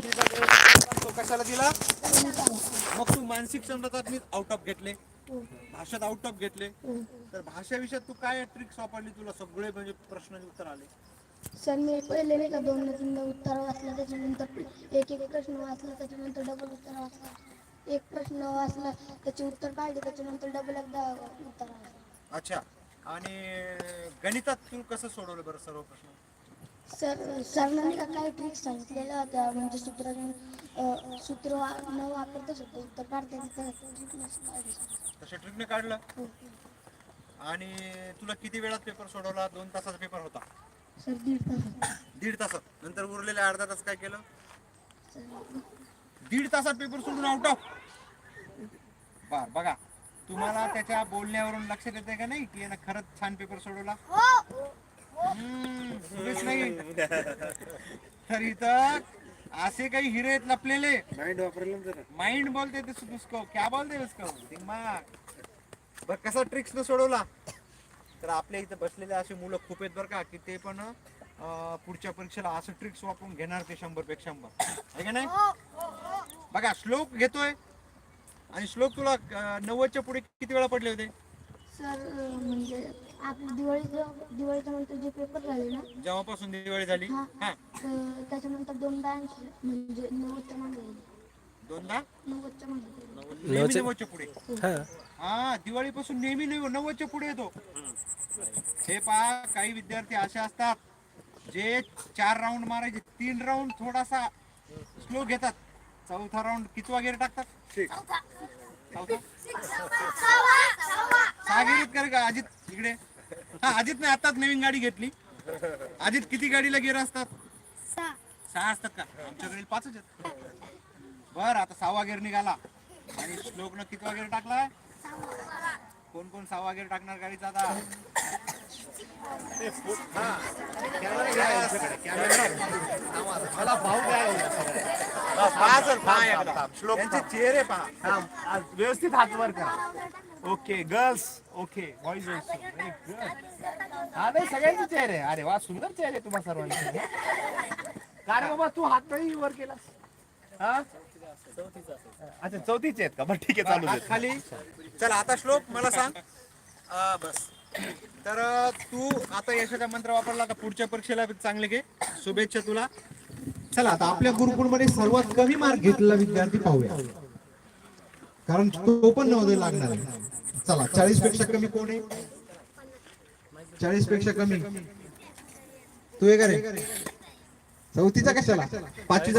तो कशाला दिला? मग तू मानसिक क्षमता मी आउट ऑफ घेतले. भाषेत आउट ऑफ घेतले. तर भाषा विषयात तू काय ट्रिक्स वापरली तुला? सगळे म्हणजे प्रश्नाचे उत्तर आले. सर मी पहिले नाही का दोन तीनदा उत्तर वाचला त्याच्यानंतर एक एक प्रश्न वाचला त्याच्यानंतर डबल उत्तर वाचला. एक प्रश्न वाचला त्याचे उत्तर काढले त्याच्यानंतर डबल एकदा उत्तर वाचला. अच्छा. आणि गणितात तू कसं सोडवलं बरं सर्व प्रश्न? सर सरनं काही ट्रिक्स सांगितलेल्या होत्या म्हणजे सूत्र सूत्र न वापरता सुद्धा उत्तर काढता. तशा ट्रिकने काढलं. हो. आणि तुला किती वेळात पेपर सोडवला? दोन तासाचा पेपर होता. सर दीड तास दीड तासात. नंतर उरलेल्या अर्धा तास काय केलं? दीड तासात पेपर सोडून आउट ऑफ बर बघा. तुम्हाला त्याच्या बोलण्यावरून लक्षात येते का नाही? की यानं खरंच छान पेपर सोडवला? हम्म, उगीच नाही तर इथं असे काही हिरे आहेत लपलेले. माइंड वापरलं जरा. माइंड बोलते ते उसको क्या बोलते उसको दिमाग. बर कसा ट्रिक्स न सोडवला? तर आपल्या इथं बसलेले असे मुलं खूप आहेत बरं का की ते पण अं, पुढच्या परीक्षेला असं ट्रिक्स वापरून घेणार ते शंभरपेक्षा शंभर. आहे का नाही? बघा श्लोक घेतोय. आणि श्लोक तुला अं, नव्वदच्या पुढे किती वेळा पडले होते? सर म्हणजे आपलं दिवाळीचं दिवाळीच्या नंतर जे पेपर झाले ना जेव्हापासून दिवाळी झाली? हा. हा. तर त्याच्यानंतर दोनदा ऐंशी म्हणजे नव्वदच्या मागे दोनदा नव्वदच्या मागे नेहमी नव्वदच्या पुढे. हा. हा दिवाळीपासून नेहमी नव्व- नव्वदच्या पुढे येतो. हे पहा काही विद्यार्थी असे असतात जे चार राऊंड मारायचे. तीन राऊंड थोडासा स्लो घेतात. चौथा राऊंड कितवा गेअर टाकतात. चौथा. सहा गेरीत कर का अजित? इकडे. हा अजित नाही आताच नवीन गाडी घेतली. अजित किती गाडीला गेअर असतात? सहा. असतात का? आमच्याकडे पाचच आहेत. बर आता सहावा गेअर निघाला. आणि श्लोकनं कितवा गेअर टाकलाय? कोण कोण सहावा गेअर टाकणार गाडीचा आता? हा. मला भाऊ एकदा. यांचे चेहरे पहा. व्यवस्थित हात वर करा. Okay girls okay boys also very good हा नाही सगळ्यांचे चेहरे. अरे वा सुंदर चेहरे तुम्हा सर्वांचे. का रे बाबा तू हात नाही वर केलास? हा? अच्छा चौथीचे आहेत का? बरं ठीक आहे चालू हात दे खाली. चला आता श्लोक मला सांग. बस. तर तू आता यशाचा मंत्र वापरला आता पुढच्या परीक्षेला चांगले घे. शुभेच्छा तुला. चला आता आपल्या गुरुकुलमध्ये सर्वात कमी मार्क घेतलेला विद्यार्थी पाहूया. कारण तो पण नवोदय लागणार आहे. चला चाळीसपेक्षा कमी कोण आहे? चाळीसपेक्षा कमी. तू आहे. का रे चौथीचा कशाला? पाचवीचा